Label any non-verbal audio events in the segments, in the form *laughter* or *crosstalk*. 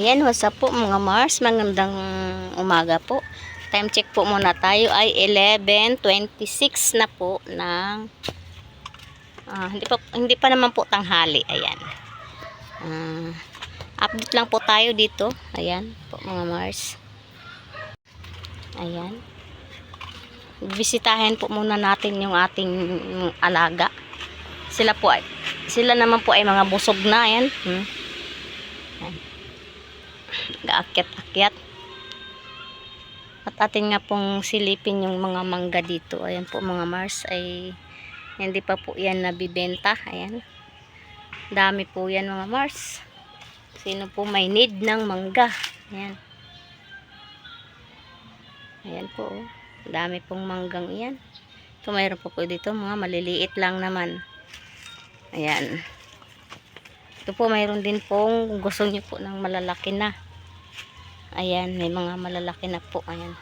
Ayan, what's up po mga Mars? Magandang umaga po. Time check po muna tayo ay 11.26 na po ng ah, hindi, pa, hindi pa naman po tanghali. Ayan. Ah, update lang po tayo dito. Ayan po mga Mars. Ayan. Bisitahin po muna natin yung ating alaga. Sila po ay sila naman po ay mga busog na. Ayan. Hmm. Gaakyat-akyat. At atin nga pong silipin yung mga mangga dito. Ayan po mga Mars ay hindi pa po yan nabibenta. Ayan. Dami po yan mga Mars. Sino po may need ng mangga. Ayan. Ayan po. oh. Dami pong manggang iyan. Ito mayroon po po dito mga maliliit lang naman. Ayan. Ito po mayroon din pong gusto niyo po ng malalaki na. Ayan, may mga malalaki na po. Ayan.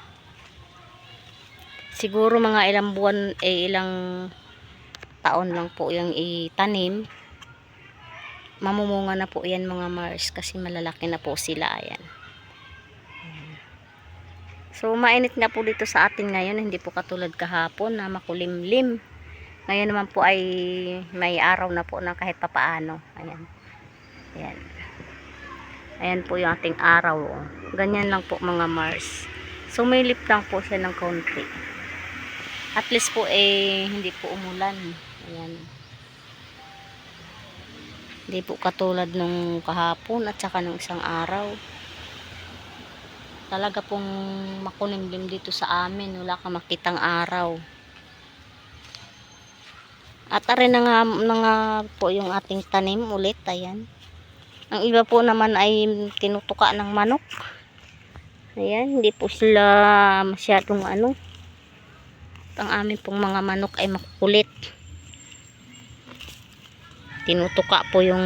Siguro mga ilang buwan, eh ilang taon lang po yung itanim. Mamumunga na po yan mga Mars kasi malalaki na po sila. Ayan. So, mainit nga po dito sa atin ngayon. Hindi po katulad kahapon na makulimlim. Ngayon naman po ay may araw na po na kahit papaano. Ayan. Ayan. Ayan po yung ating araw. oh. Ganyan lang po mga Mars. Sumilip lang po siya ng konti. At least po eh hindi po umulan. Ayan. Hindi po katulad nung kahapon at saka nung isang araw. Talaga pong makulimlim dito sa amin. Wala ka makitang araw. At arin na nga, na nga po yung ating tanim ulit. Ayan. Ang iba po naman ay tinutuka ng manok. Ayan, hindi po sila masyadong ano. At ang amin pong mga manok ay makukulit. Tinutuka po yung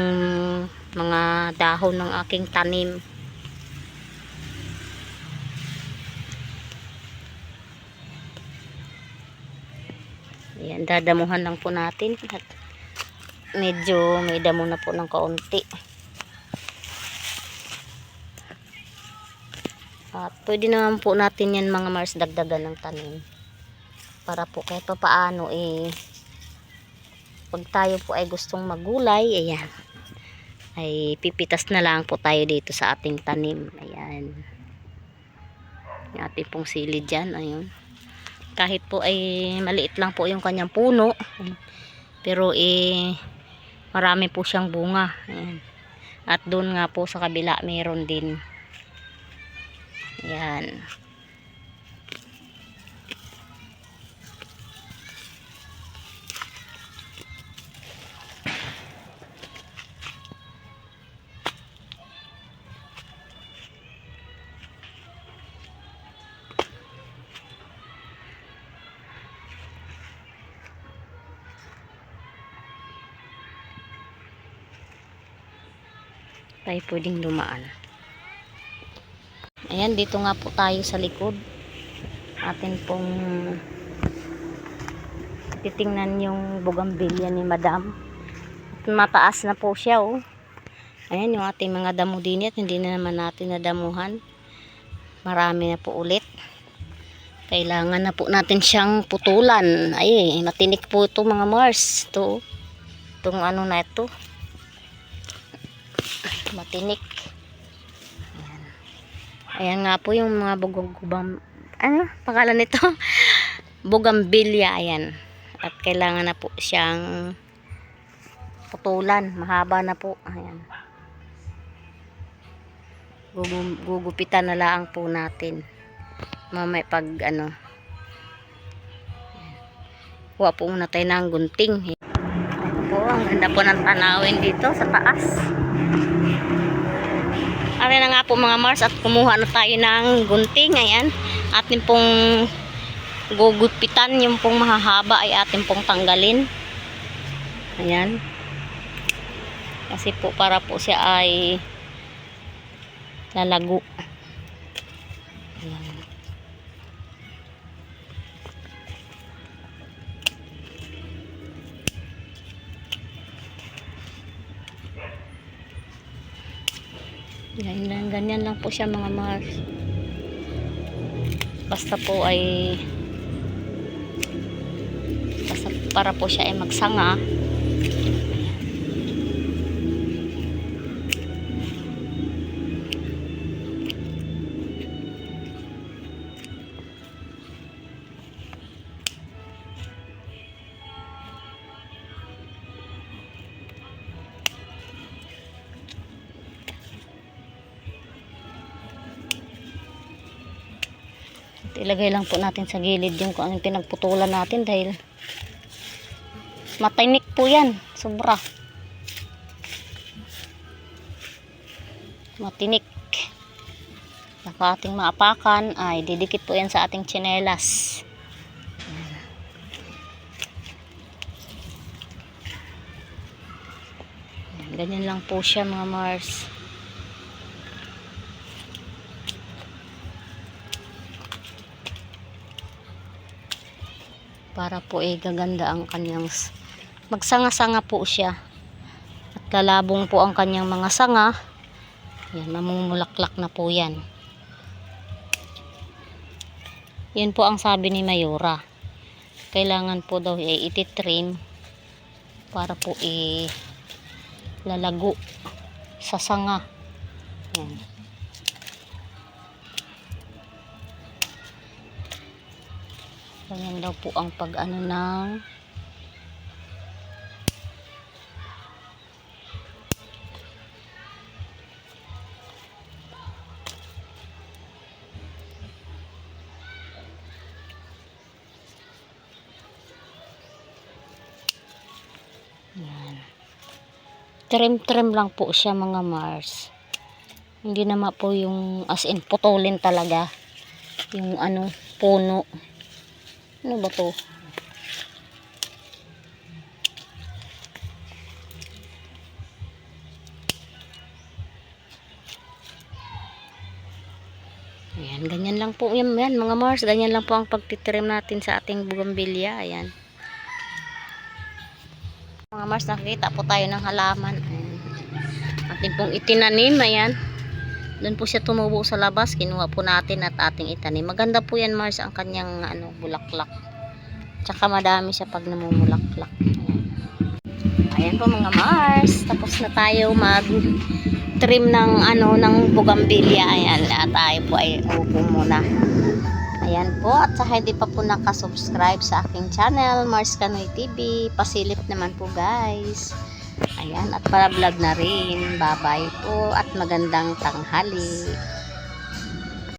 mga dahon ng aking tanim. Ayan, dadamuhan lang po natin. At medyo may damo na po ng kaunti. At pwede naman po natin yan mga Mars dagdagan ng tanim. Para po kahit pa paano eh pag tayo po ay gustong magulay, ayan. Ay pipitas na lang po tayo dito sa ating tanim. Ayan. Yung ating pong sili dyan, ayun. Kahit po ay maliit lang po yung kanyang puno. Pero eh marami po siyang bunga. Ayan. At doon nga po sa kabila mayroon din. Yan. Tayo pwedeng dumaan. Ayan, dito nga po tayo sa likod. Atin pong titingnan yung bugambilya ni madam. At mataas na po siya, oh. Ayan, yung ating mga damo din at hindi na naman natin nadamuhan. Marami na po ulit. Kailangan na po natin siyang putulan. Ay, matinik po ito mga Mars. Ito, itong ano na ito. Matinik. Ayan nga po yung mga bugong-gubang, ano, pangalan nito? *laughs* Bugambilya, ayan. At kailangan na po siyang putulan. Mahaba na po. Ayan. Gugu- gugupitan na lang po natin. Mamay pag, ano, kuha po muna tayo ng gunting. Ito po, ang ganda po ng tanawin dito sa taas. Ari na nga po mga Mars at kumuha na tayo ng gunting. Ayan. Atin pong gugutpitan. Yung pong mahahaba ay atin pong tanggalin. Ayan. Kasi po para po siya ay lalago. Ayan. Ganyan, ganyan lang po siya mga Mars. Basta po ay basta para po siya ay magsanga. Ilagay lang po natin sa gilid yung kung anong pinagputulan natin dahil matinik po yan. Sobra. Matinik. Saka ating maapakan ay didikit po yan sa ating tsinelas. Yan. Ganyan lang po siya mga Mars. Para po eh gaganda ang kanyang magsanga-sanga po siya. At lalabong po ang kanyang mga sanga. Yan mamumulaklak na po yan. Yun po ang sabi ni Mayura kailangan po daw eh, ititrim para po eh lalago sa sanga. Yan Ganyan daw po ang pag ano ng Yan. Trim-trim lang po siya mga Mars. Hindi naman po yung as in putulin talaga. Yung ano, puno. Ano ba to? Ayan, ganyan lang po yan, yan mga Mars. Ganyan lang po ang pagtitrim natin sa ating bugambilya. Ayan. Mga Mars, nakikita po tayo ng halaman. Ayan. Atin pong itinanim. Ayan. Doon po siya tumubo sa labas. Kinuha po natin at ating itanim. Maganda po yan Mars ang kanyang ano, bulaklak. Tsaka madami siya pag namumulaklak. Ayan. Po mga Mars. Tapos na tayo mag trim ng ano ng bugambilya. Ayan. At tayo po ay upo muna. Ayan po. At saka hindi pa po nakasubscribe sa aking channel, Mars Kanoy TV. Pasilip naman po guys. Ayan. At para vlog na rin. Bye bye po. At magandang tanghali.